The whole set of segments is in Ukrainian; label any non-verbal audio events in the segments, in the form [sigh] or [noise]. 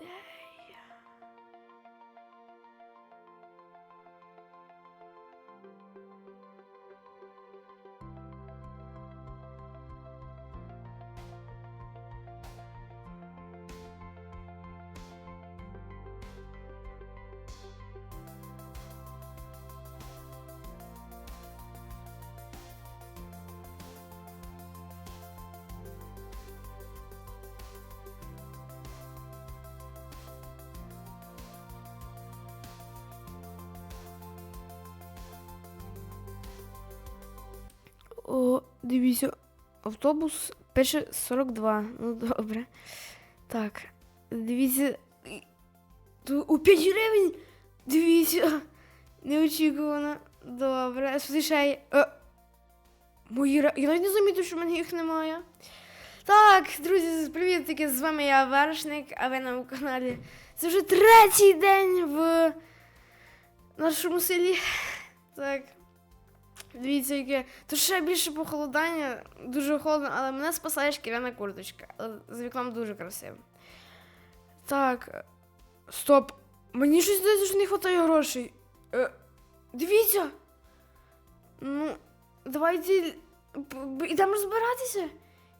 Де дивіться, автобус пише 42. Ну добре. Так. Дивіться. у 5 гривень. Дивіться. Неочікувано. Добре. Слушай. Е, мої ра- Я навіть не замітив, що в мене їх немає. Так, друзі, привіт, таки з вами я Вершник, а ви на каналі. Це вже третій день в нашому селі. Так. Дивіться, яке. Тут ще більше похолодання, дуже холодно, але мене спасає шкіряна курточка. За вікном дуже красиво. Так. Стоп. Мені щось здається, що не вистачає грошей. Е, дивіться. Ну, давайте йдемо розбиратися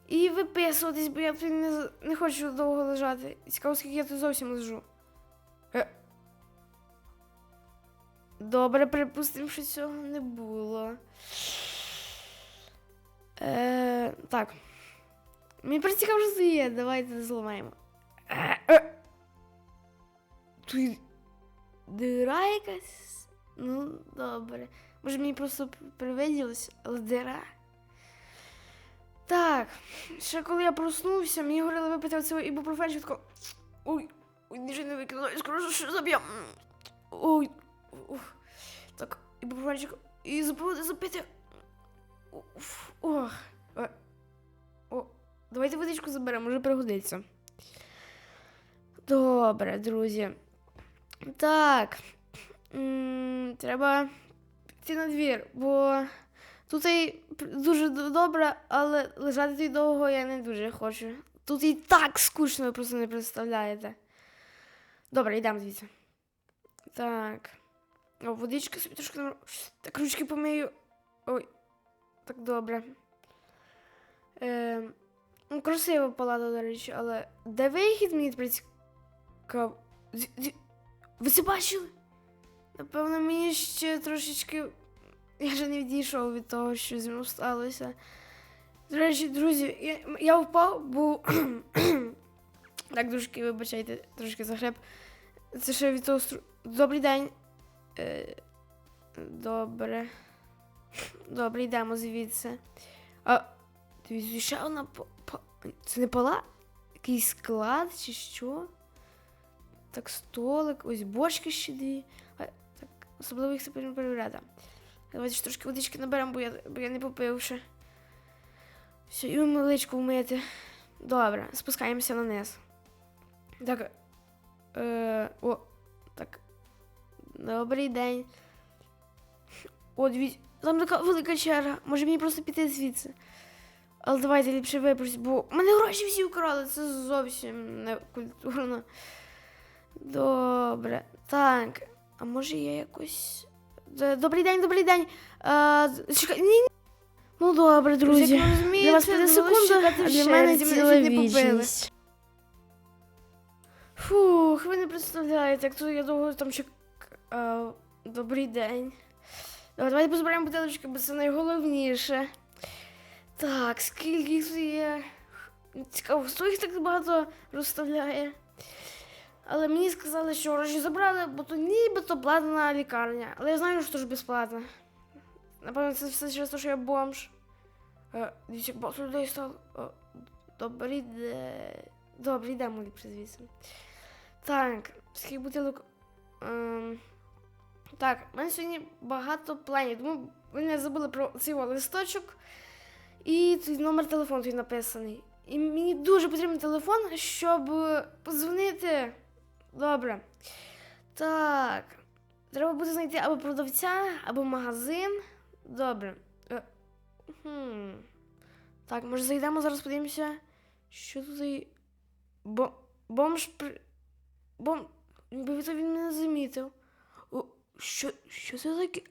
і виписуватись, бо я тут не, не хочу довго лежати. Цікаво, скільки я тут зовсім лежу. Е. Добре, припустимо, що цього не було. Е, так. Мені просто цікаво, що є. Давайте зламаємо. Е, е. Тут дира якась. Ну, добре. Може мені просто привиділось, дира. Так. Ще коли я проснувся, мені говорили випити оцього ібупрофен, тако. Ой, ой, нічого не викидаю, скоро що заб'ям. Ой. Ух. Так, ібупрофенчик. І забуду запити. Ох. Е. О, давайте водичку заберемо, може пригодиться. Добре, друзі. Так. М, Треба піти на двір, бо тут і дуже добре, але лежати тут довго я не дуже хочу. Тут і так скучно, ви просто не представляєте. Добре, йдемо звідси. Так. О, водичка собі трошки. нар- Так, ручки помию. Ой. Так добре. Е, ну, красива палата, до речі, але де вихід мені зі- Ви це бачили? Напевно, мені ще трошечки. Я вже не відійшов від того, що зі мною сталося. До речі, друзі, я, я впав, бо. [clears throat] так, дружки, вибачайте, трошки захреб. Це ще від того стру... Добрий день. Е, добре. Добре, йдемо звідси. А, дивіться, ще одна по, Це не пола? Якийсь склад чи що? Так, столик, ось бочки ще дві. А, так, особливо їх потрібно перевіряти. Давайте ж трошки водички наберемо, бо я, бо я не попив ще. Все, і маличку вмити. Добре, спускаємося на низ. Так. Е, о, так. Добрий день. О, дивіться, там така велика черга. Може мені просто піти звідси. Але давайте ліпше випросіть, бо мене гроші всі украли, це зовсім не культурно. Добре. Так. А може я якось. Добрий день, добрий день. А, чекай, ні, ні. Ну добре, друзі. Як ви розумієте, Для вас піде ну, секунда, чекати а для мене ціла вічність. Фух, ви не представляєте, як то я довго там чекав. Добрий день. Давай, Давайте позбираємо бутилочки, бо це найголовніше. Так, скільки є? Цікаво, хто їх так багато розставляє. Але мені сказали, що гроші забрали, бо то нібито платна лікарня. Але я знаю, що ж безплатно. Напевно, це все через те, що я бомж. Е, Дивіться, багато людей стало. Е, Добрий день. Добре, йдемо ліпше звідси. Так, скільки бутилок. Ем, так, в мене сьогодні багато планів. Тому ви не забули про цей листочок. І тут номер телефону тут написаний. І мені дуже потрібен телефон, щоб подзвонити. Добре. Так. Треба буде знайти або продавця, або магазин. Добре. Е, хм. Так, може зайдемо зараз подивимося. Що тут і. Бо... Бомж при... Бо якби він мене замітив. Що, що це таке?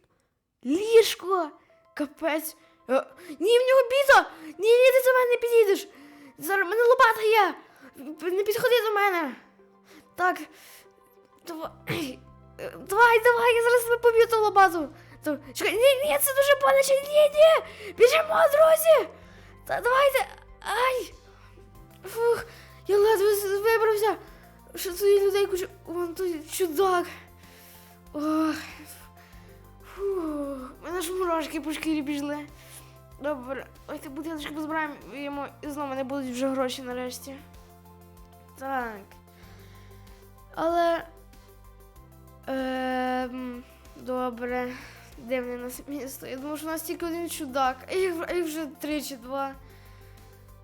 Ліжко! Капець. Е, ні, в нього біта! Ні, ні, ти до мене не підійдеш! Зараз мене лопата є! Не підходи до мене! Так. Давай. [clears throat] Давай, давай, я зараз тебе поб'ю ту лопату. Чекай, ні, ні, це дуже боляче, ні, ні! Біжимо, друзі! Та давайте. Ай! Фух, я ледве вибрався. Що тут людей куча. Вон тут чудак. Ох. Фух, мене ж мурашки по шкірі пішли. Добре, давайте бутилочки позбираємо йому і знову не будуть вже гроші нарешті. Так. Але. Ем, добре. Дивне нас місто. Я думаю, що у нас тільки один чудак, а їх, вже три чи два.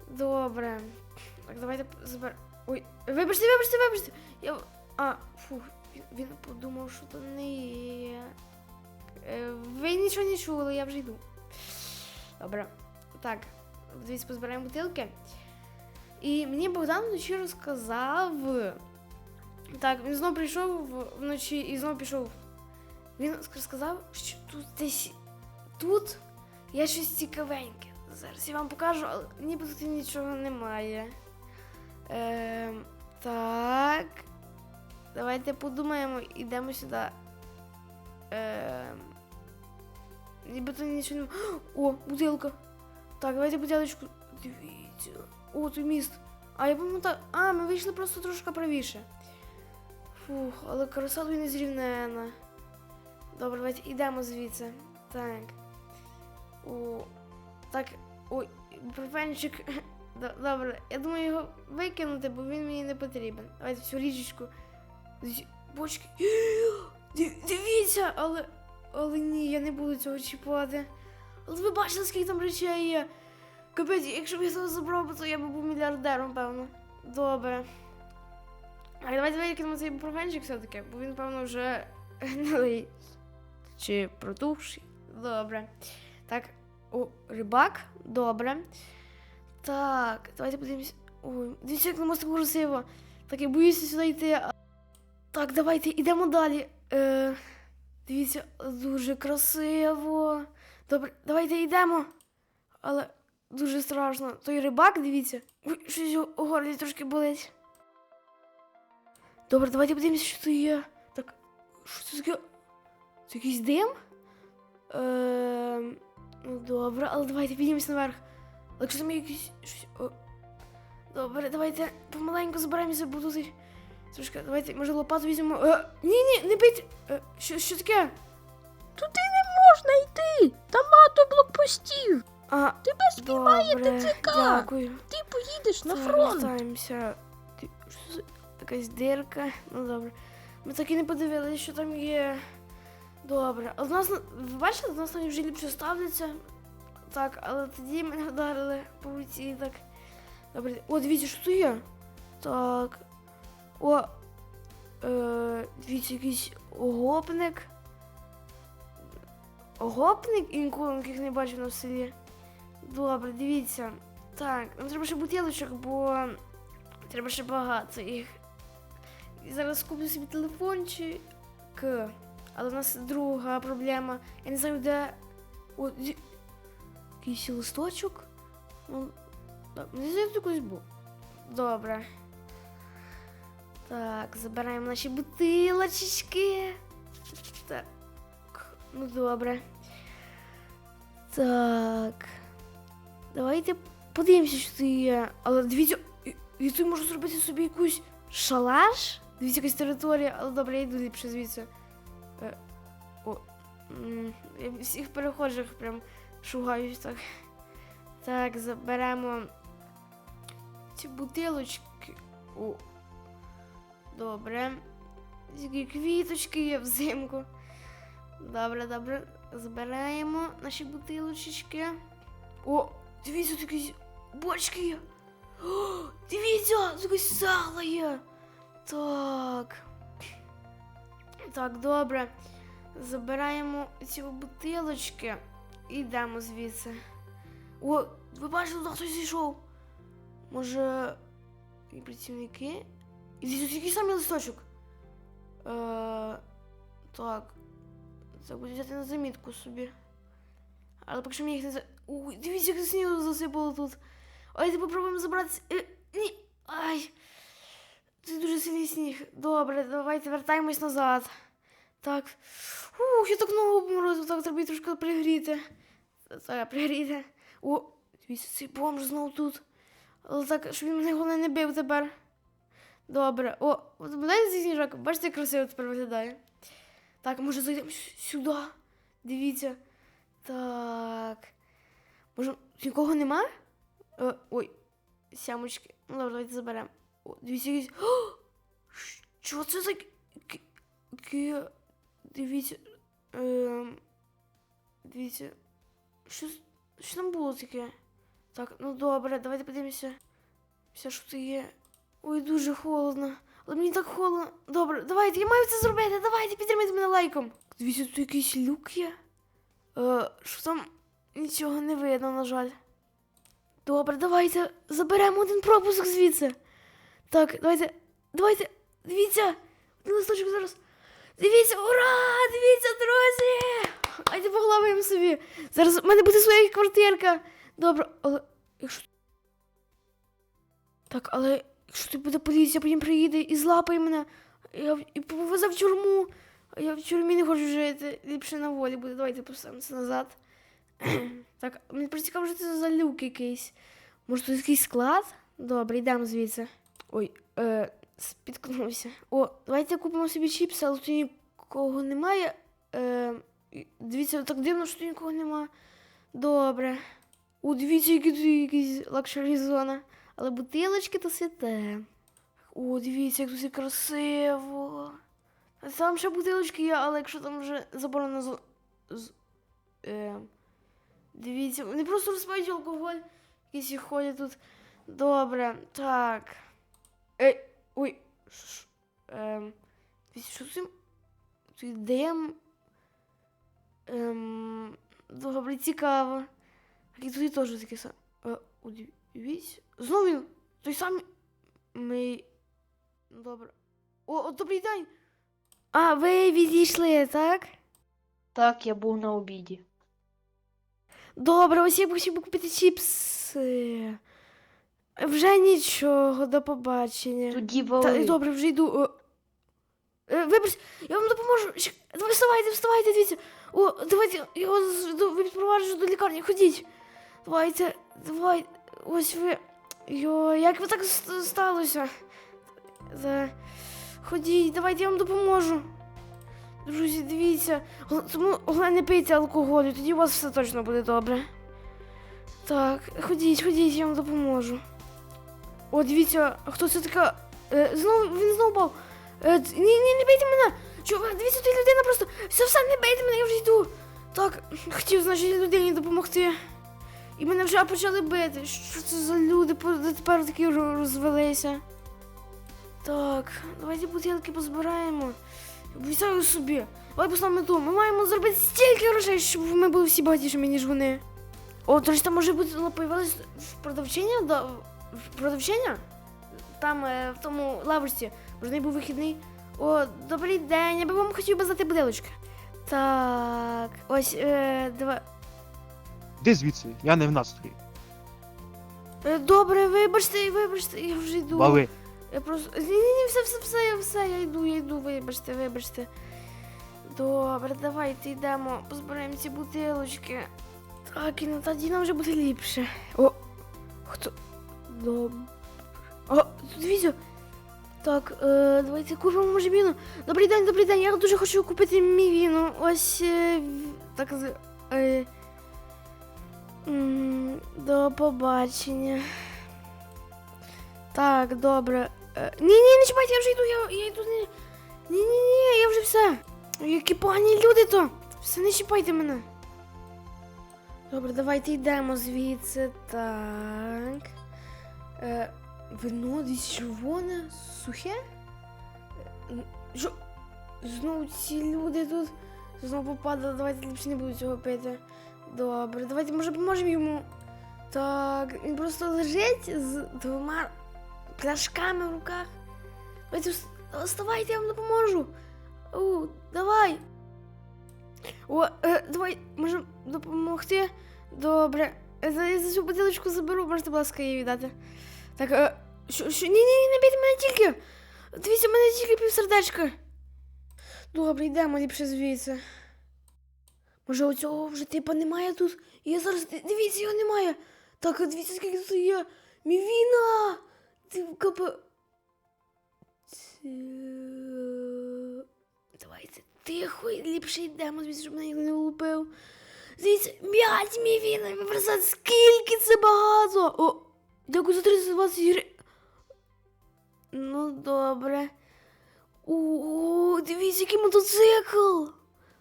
Добре. Так, давайте збер. Ой, вибачте, вибачте, вибачте. Я. А, фух, він, подумав, що то не є. Е, Ви нічого не чули, я вже йду. Добре. Так, дивіться, позбираємо бутилки. І мені Богдан вночі розказав. Так, він знову прийшов вночі і знову пішов. Він сказав, що тут десь тут є щось цікавеньке. Зараз я вам покажу, але ніби тут нічого немає. Ем, так. Давайте подумаємо, йдемо сюди. Ем, ніби тут нічого немає. О, бутилка. Так, давайте бутилочку. Дивіться. О, тут міст. А я пам'ятаю. А, ми вийшли просто трошки правіше. Фух, але краса тут незрівнена. Добре, давайте йдемо звідси. Так. О, так. Ой, пропенчик. [laughs] Добре, я думаю його викинути, бо він мені не потрібен. Давайте цю річечку. Бочки. [gasps] Дивіться, але. Але ні, я не буду цього чіпати. Але ви бачили, скільки там речей є. Капець, якщо б я це забрав, то я б був мільярдером, певно. Добре. А давайте викинемо цей провенчик все-таки, бо він, певно, вже [laughs] гнилий. Чи протухший. Добре. Так, о, рибак, добре. Так, давайте подивимось. Ой, дивіться, як на мостику красиво. Так, я боюся сюди йти. Так, давайте йдемо далі. Е, дивіться, дуже красиво. Добре, давайте йдемо. Але дуже страшно. Той рибак, дивіться. Ой, щось у горлі трошки болить. Добре, давайте подивимося, що тут є. Так, що це таке? Це якийсь дим? Ем, ну добре, але давайте піднімемося наверх. Але якщо там є якийсь. Щось. Добре, давайте помаленьку зберемося, бо тут трошки. Давайте, може, лопату візьмемо. Е, ні, ні, не бийте. Е, що, що таке? Туди не можна йти. Там багато блокпостів. А, Тебе спіймає добре, ТЦК. Дякую. Ти поїдеш на фронт. Вертаємося. Ти- Що за якась дирка? Ну добре. Ми так і не подивилися, що там є. Добре. А в нас, на- ви бачили, в нас там вже ліпше ставляться. Так, але тоді мене вдарили по руці. Так. Добре. О, дивіться, що тут є. Так. О. Е, дивіться, якийсь гопник. Гопник і ніколи таких не бачив на селі. Добре, дивіться. Так, нам треба ще бутилочок, бо треба ще багато їх. І зараз куплю собі телефончик. Але в нас друга проблема. Я не знаю, де. О, зі- якийсь листочок. Ну, так, мені здається, якось був. Добре. Так, забираємо наші бутилочки. Так. Ну добре. Так. Давайте подивимося, що це є. Але дивіться, і тут можу зробити собі якусь шалаш. Дивіться, якась територія, але добре, я йду ліпше звідси. Е, о, я всіх перехожих прям шугаюсь так. Так, заберемо ці бутилочки. О. Добре. Які квіточки є взимку. Добре, добре. Збираємо наші бутилочки. О, дивіться, якісь бочки є. О, дивіться, якесь сало є. Так. Так, добре. Забираємо ці бутилочки і йдемо звідси. О, ви бачили, хтось зійшов. Може, і працівники? Який самий листочок. Е, так. Це буде взяти на замітку собі. Але поки що мені їх не за. Уй, дивіться, як снігу засипало тут. Давайте попробуємо забратися. Е, ні. Ай. Це дуже сильний сніг. Добре, давайте вертаємось назад. Так. Ух, я так ногу обморозив, так треба трошки пригріти. Це пригріти. О, дивіться, цей бомж знову тут. Але так, щоб він мене головне не бив тепер. Добре. О, дайте цей сніжок. Бачите, як красиво тепер виглядає. Так, може зайдемо сюди. Дивіться. Так. Може, нікого нема? Е, ой, сямочки. Ну, добре, давайте заберемо. О, дивіться, якісь. [gasps] Що це за. ки- Дивіться. Ем... Дивіться. Що, що там було таке? Так, ну добре, давайте подивимося. Все, що це є. Ой, дуже холодно. Але мені так холодно. Добре, давайте, я маю це зробити. Давайте, підтримайте мене лайком. Дивіться, тут якийсь люк є. Е, що там нічого не видно, на жаль. Добре, давайте заберемо один пропуск звідси. Так, давайте, давайте, дивіться, один листочок зараз. Дивіться, ура! Дивіться, друзі! Давайте поглаваємо собі. Зараз в мене буде своя квартирка. Добре, але. Так, але якщо тут буде поліція, потім приїде і злапає мене, я і повезе в тюрму. Я в тюрмі не хочу жити. Ліпше на волі буде. Давайте поставимо це назад. [clears throat] так, мені цікаво, що це за люк якийсь. Може, тут якийсь склад? Добре, йдемо звідси. Ой, е, спіткнувся. О, давайте купимо собі чіпси, але тут нікого немає. Е, дивіться, так дивно, що тут нікого немає. Добре. О, дивіться, які тут якісь лакшері зона. Але бутилочки то святе. О, дивіться, як тут красиво. А Там ще бутилочки є, але якщо там вже заборонено з... з... Е, дивіться, вони просто розпають алкоголь. Якісь ходять тут. Добре, так. Ей, ой. ш- ш- Ем, що це? Тут дем. Ем, добре, цікаво. І тут теж таке саме. Е, дивіться. Знову він. Той самий. Ми. Добре. О, о, добрий день. А, ви відійшли, так? Так, я був на обіді. Добре, ось я б хотів купити чіпси. Вже нічого, до побачення. Тоді Та, вали. добре, вже йду. О. Е, Вибач, я вам допоможу. Щ- вставайте, вставайте, дивіться. О, давайте, я вас до- відпроваджу до лікарні, ходіть. Давайте, давай, ось ви. Йо, як ви так сталося? За... Ходіть, давайте я вам допоможу. Друзі, дивіться. Тому не пийте алкоголю, тоді у вас все точно буде добре. Так, ходіть, ходіть, я вам допоможу. О, дивіться, хто це така? Е, знову він знову впав. Е, ні, ні, не бийте мене! Чувак, дивіться, тут людина просто. Все, все, не бийте мене, я вже йду. Так, хотів, значить, людині допомогти. І мене вже почали бити. Що це за люди? Тепер такі розвелися. Так, давайте бутилки позбираємо. Обіцяю собі. Давай поставимо мету. Ми маємо зробити стільки грошей, щоб ми були всі багатішими, ніж вони. О, то ж там може бути появилась продавчиня? Да, продавчиня? Там, е, в тому лавочці. Може, в був вихідний. О, добрий день, я би вам хотів би здати бутилочки. Так, ось, е, два. Де звідси? Я не в настрої. Е, добре, вибачте, вибачте, я вже йду. Вали. Я просто. Ні, ні, ні, все, все, все, я все, я йду, я йду, вибачте, вибачте. Добре, давайте йдемо, позбираємо ці бутилочки. Так, і на тоді нам вже буде ліпше. О, хто? Добре. О, тут дивіться. Так, е, давайте купимо може віно. Добрий день, добрий день. Я дуже хочу купити мій віно. Ось е, так. Е, побачення. Так, добре. Е, ні, ні, не чіпайте, я вже йду, я, я йду не. Ні, ні, ні, я вже все. Які погані люди то. Все, не чіпайте мене. Добре, давайте йдемо звідси. Так. Е, вино десь червоне, сухе? Е, Що? Знову ці люди тут знову попадали, давайте ліпше не буду цього пити. Добре, давайте може поможемо йому. Так, він просто лежить з двома пляшками в руках. Вставайте, я вам допоможу. У, давай. О, е, давай, можемо допомогти. Добре. Е, я за цю бутилочку заберу, можете, будь ласка, її віддати. Так, е, що, що? Ні, ні, не бійте мене тільки. Дивіться, в мене тільки півсердечка. Добре, йдемо ліпше звідси. Може, оцього вже типа немає тут. Я зараз. Дивіться, його немає. Так, дивіться, скільки тут є. Мівіна! Ти капе. Це... Давайте тихо, і ліпше йдемо, звідси, щоб мене ніхто не влупив. Дивіться, м'ять мівіна, ви просто скільки це багато. О, дякую за 320 гривень. Ну, добре. О, дивіться, який мотоцикл.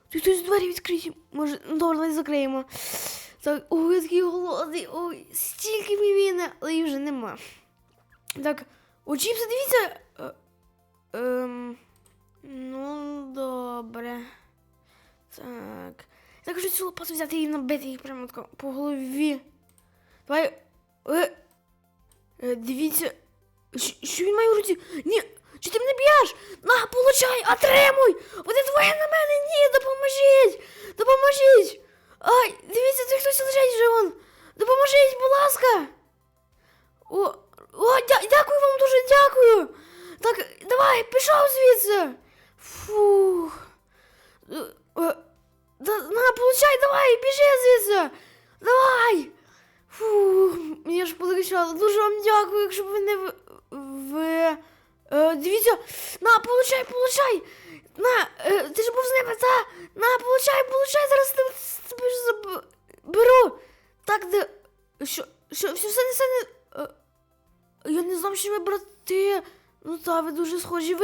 Тут хтось двері відкриті. Може, ну добре, давайте закриємо. Так, ой, я такий голодний. Ой, стільки мівіни, але її вже нема. Так, о, чіпси, дивіться. Е, ем, ну, добре. Так. Я хочу цю лопату взяти і набити їх прямо тако по голові. Давай. Е, е, дивіться. Що, він має в руці? Ні, чи ти мене б'єш? На, получай, отримуй! Вони двоє на мене! Ні, допоможіть! Допоможіть! Ай, дивіться, це хтось лежить вже вон! Допоможіть, будь ласка! О, о, дя- дякую вам дуже, дякую! Так, давай, пішов звідси! Фух. Е, е, Да, на, получай, давай, біжи звідси! Давай! Фух, мені ж полегшало. Дуже вам дякую, якщо б ви не в. в... Е, дивіться, на, получай, получай!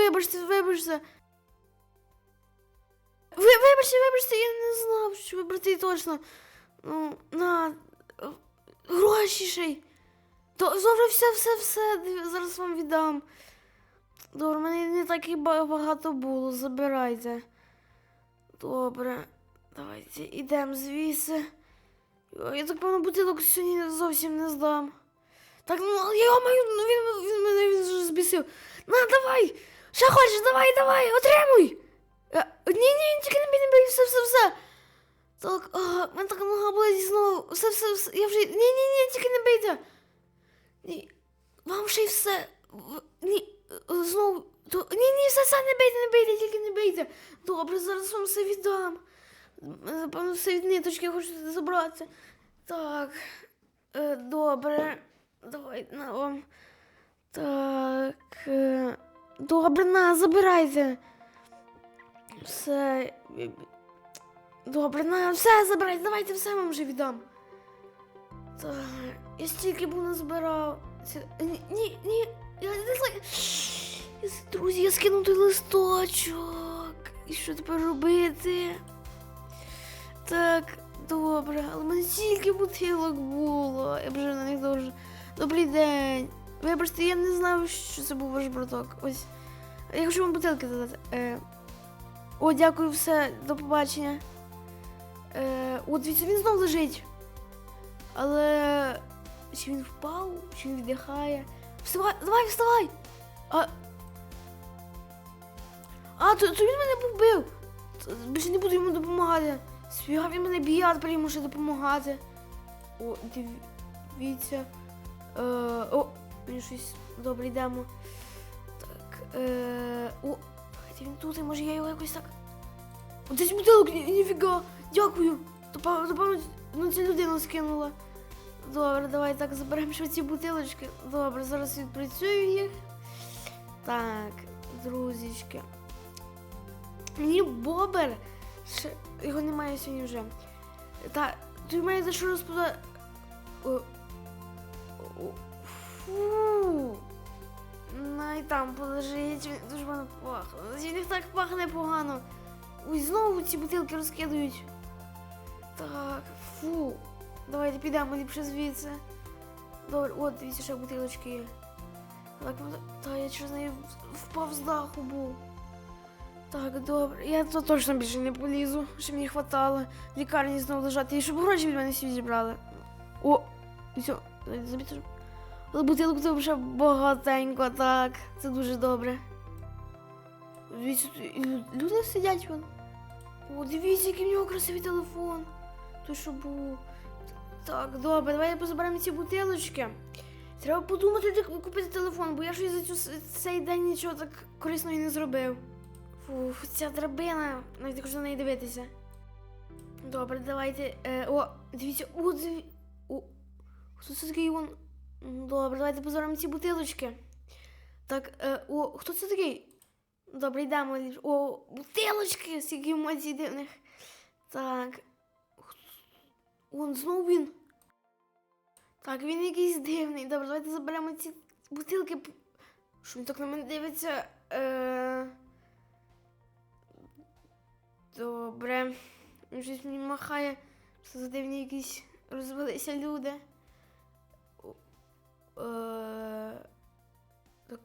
Вибачте, вибачте. Ви, вибачте, вибачте, я не знав, що ви брати точно. Ну, на. Гроші ще й. Добре, все, все, все. Зараз вам віддам. Добре, мене не так і багато було. Забирайте. Добре. Давайте йдемо звідси. Я так певно бутилок сьогодні зовсім не здам. Так, ну я маю, ну він, він мене він вже збісив. На, давай! Ще хочеш, давай, давай, отримуй! Е, Ні, ні, тільки не бій, не бій, все, все, все. Так, а, мене така нога болить знову. Все, все, все. Я вже. Ні, ні, ні, тільки не бийте. Ні. Вам ще й все. Ні, е, знову. Ні, ні, все, все, не бийте, не бийте, тільки не бийте. Добре, зараз вам все віддам. Мене, Напевно, все від ниточки хочете забрати. Так. Е, добре. Давай на вам. Так. Добре, на, забирайте. Все. Добре, на, все забирайте, давайте все вам вже віддам. Так, я стільки був назбирав. Ні, ні, ні, я не. Друзі, я скинув той листочок. І що тепер робити? Так, добре, але мене стільки бутилок було. Я вже на них дуже. Добрий день. Вибачте, я не знав, що це був ваш браток. Ось. Я хочу вам бутилки додати. Е, о, дякую, все, до побачення. Е, о, дивіться, він знов лежить. Але чи він впав, чи він віддихає? Вставай, давай, вставай! А, а то, то він мене побив. Більше не буду йому допомагати. Спігав він мене б'є, а тепер йому ще допомагати. О, дивіться. Е, о, він щось добре йдемо. Так. Е, о, давайте він тут, і може я його якось так. О, десь бутилок, ніфіга. Дякую. Напевно, ну ця людина скинула. Добре, давай так заберемо ще ці бутилочки. Добре, зараз відпрацюю їх. Так, друзічки. Мені бобер. Ще... Його немає сьогодні вже. Та, ти маєте що розповідати. Фу. Най там полежить, дуже погано пахне. Від них так пахне погано. Ой, знову ці бутилки розкидують. Так, фу. Давайте підемо ліпше звідси. Добре, от, дивіться, ще бутилочки є. Так, ну, та я через неї впав з даху був. Так, добре. Я то точно більше не полізу, що мені хватало. В лікарні знову лежати. І щоб гроші від мене всі зібрали. О, і все, забіти. Але бутилок це вже багатенько, так. Це дуже добре. Дивіться, люди сидять вон. О, дивіться, який в нього красивий телефон. Той, що був. Так, добре, давайте позаберемо ці бутилочки. Треба подумати, де купити телефон, бо я щось за цю, цей день нічого так корисного і не зробив. Фух, ця драбина, навіть хочу на неї дивитися. Добре, давайте. Е, о, дивіться, о, диві... О, хто це такий вон? Добре, давайте позаберемо ці бутилочки. Так, е, о, хто це такий? Добре, йдемо. О, бутилочки, скільки емоцій дивних. Так. Он знову він. Так, він якийсь дивний. Добре, давайте заберемо ці бутилки. Що він так на мене дивиться? Е... Добре. Він щось мені махає. Що за дивні якісь розвелися люди. Е... Так.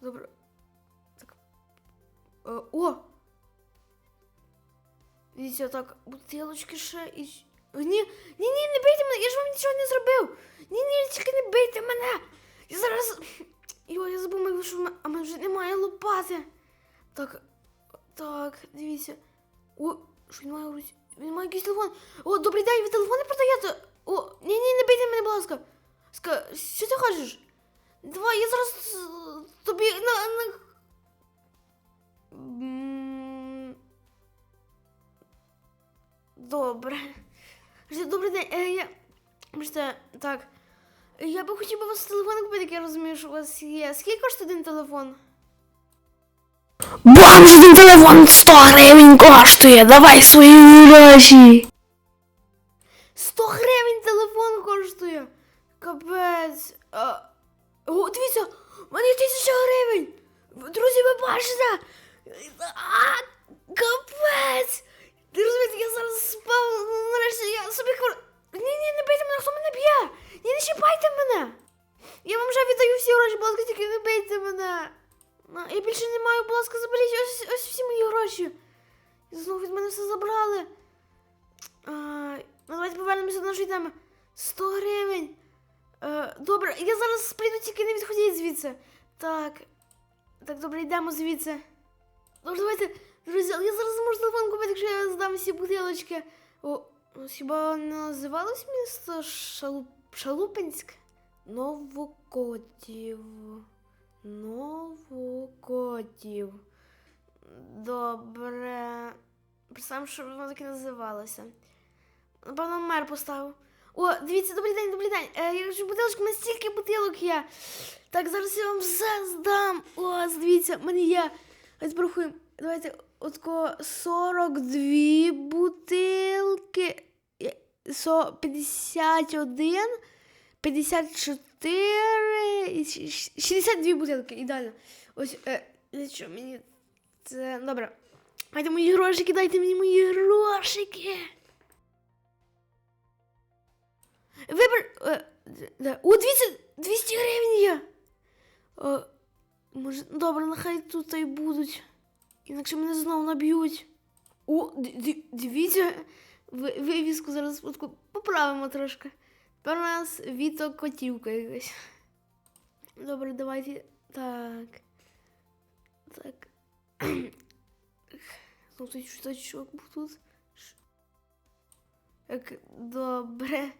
Добре. Так. Е, о! Дивіться, так, бутилочки ще і. Ні, ні, ні, не бийте мене, я ж вам нічого не зробив. Ні, ні, тільки не бийте мене. Я зараз. Йо, я забув, що в мене- а мене вже немає лопати. Так, так, дивіться. О, що він має в руці? Він має якийсь телефон. О, добрий день, ви телефони продаєте? О, ні, ні, не бийте мене, будь ласка. Ска, що ти хочеш? Давай, я зараз е, тобі на. на... Добре. Добрий день. Е, я... Бачите, так. Я би хотів би вас телефон купити, як я розумію, що у вас є. Скільки коштує один телефон? Бомж один телефон 100 гривень коштує. Давай свої гроші. 100 гривень телефон коштує. Капець. О, дивіться, в мене є 1000 гривень. Друзі, ви бачите? А, капець. Ти розумієте, я зараз спав, нарешті я собі хвор... Ні, ні, не бийте мене, хто мене б'є? Ні, не чіпайте мене. Я вам вже віддаю всі гроші, будь ласка, тільки не бийте мене. Я більше не маю, будь ласка, заберіть ось, ось всі мої гроші. І знову від мене все забрали. А, ну, давайте повернемося до нашої теми. 100 гривень. Е, добре, я зараз прийду, тільки не відходіть звідси. Так. Так, добре, йдемо звідси. Добре, давайте, друзі, але я зараз зможу телефон купити, якщо я здам всі бутилочки. О, ну, хіба називалось місто Шалуп... Шалупинськ? Новокотів. Новокотів. Добре. Представимо, що воно так і називалося. Напевно, мер поставив. О, дивіться, добрий день, добрий день. Е, я кажу, бутилочка, у мене бутилок є. Так, зараз я вам все здам. О, дивіться, в мене є. Ось порахуємо. Давайте отко 42 бутилки. Е, Со 51, 54, і щ- щ- 62 бутилки. Ідеально. Ось, е, чого мені це. Добре. Дайте мої грошики, дайте мені мої грошики. Вибір. О, 200, 200 гривень є. Е, може, добре, нехай тут і будуть. Інакше мене знову наб'ють. О, дивіться. Вивіску зараз поправимо трошки. Тепер у нас Віто котівка якась. Добре, давайте. Так. Так. Ну, тут штучок був тут. Так, добре.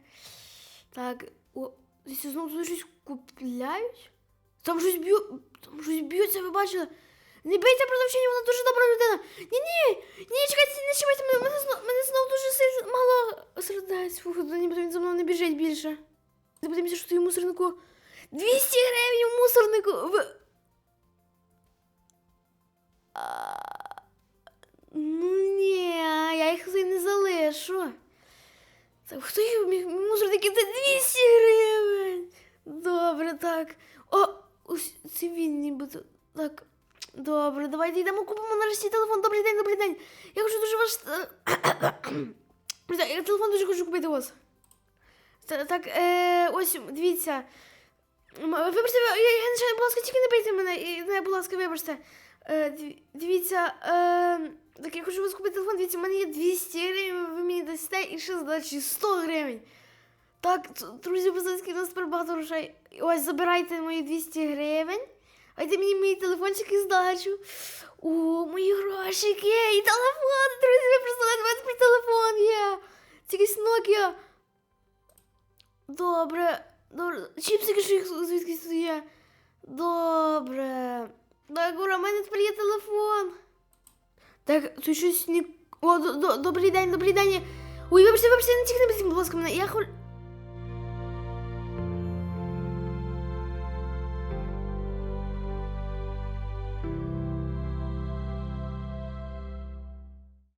Так, о, десь знову щось купляють? Там щось б'ю. Там щось б'ються, ви бачили? Не бийте продавчині, вона дуже добра людина. Ні, ні, чекайте, не чіпайте мене, мене знов, мене знов дуже сильно мало сердець. Фух, то ніби він за мною не біжить більше. Не подивимося, що в мусорнику. 200 гривень в мусорнику. Ви... А, Ну ні, я їх не залишу. Так, хто їх міг мусорники? Це 200 гривень. Добре, так. О, ось це він нібито. Так, добре, давайте йдемо купимо нарешті телефон. Добрий день, добрий день. Я хочу дуже ваш. [coughs] Я телефон дуже хочу купити. Та- Так, е, ось, дивіться. Вибачте, я, я, я, будь ласка, тільки не бийте мене. І, Не, будь ласка, вибачте. Е, дивіться, е, так я хочу вас купити телефон. Дивіться, у мене є 200 гривень, ви мені дасте і ще здачі 100 гривень. Так, друзі, скільки у нас тепер багато грошей. Ось, забирайте мої 200 гривень. Дайте мені мій телефончик і здачу. О, мої грошики і телефон, друзі, ви просто не мене про телефон є. Це якийсь Nokia. Добре, добре. Чіпсики, що їх звідкись тут є. Добре. Так, ура, в мене тепер телефон. Так, тут щось не. О, до- до- добрий день, добрий день. Ой, вибачте, вибачте, не тільки не будь ласка, мене. Я хол...